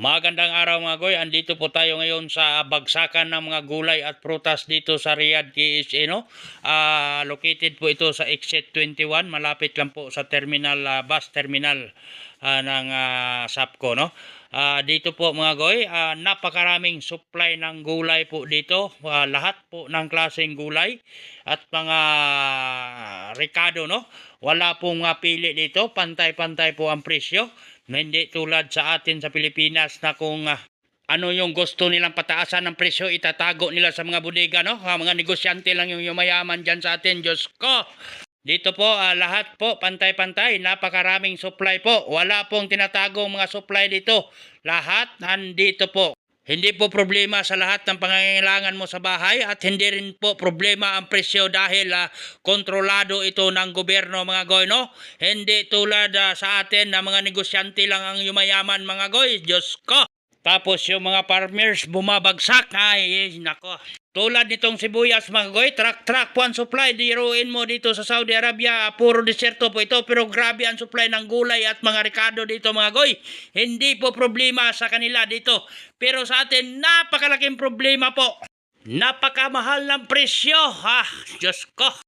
Magandang araw mga goy. Andito po tayo ngayon sa bagsakan ng mga gulay at prutas dito sa Riyadh, KSA. No? Ah, located po ito sa exit 21. Malapit lang po sa terminal, ah, bus terminal ah, ng ah, SAPCO. No? Ah, dito po mga goy, ah, napakaraming supply ng gulay po dito. Ah, lahat po ng klaseng gulay at mga rekado. No? Wala pong mga pili dito. Pantay-pantay po ang presyo. Hindi tulad sa atin sa Pilipinas na kung ah, ano yung gusto nilang pataasan ng presyo, itatago nila sa mga bodega, no? Ah, mga negosyante lang yung yumayaman dyan sa atin, Diyos ko. Dito po, ah, lahat po, pantay-pantay, napakaraming supply po. Wala pong tinatagong mga supply dito. Lahat nandito po. Hindi po problema sa lahat ng pangangailangan mo sa bahay at hindi rin po problema ang presyo dahil ah, kontrolado ito ng gobyerno mga goy no. Hindi tulad ah, sa atin na mga negosyante lang ang yumayaman mga goy. Diyos ko. Tapos yung mga farmers bumabagsak. Ay, nako. Tulad nitong sibuyas mga goy, truck-truck po ang supply. Diruin mo dito sa Saudi Arabia, puro deserto po ito. Pero grabe ang supply ng gulay at mga rekado dito mga goy. Hindi po problema sa kanila dito. Pero sa atin, napakalaking problema po. Napakamahal ng presyo. Ha, Diyos ko.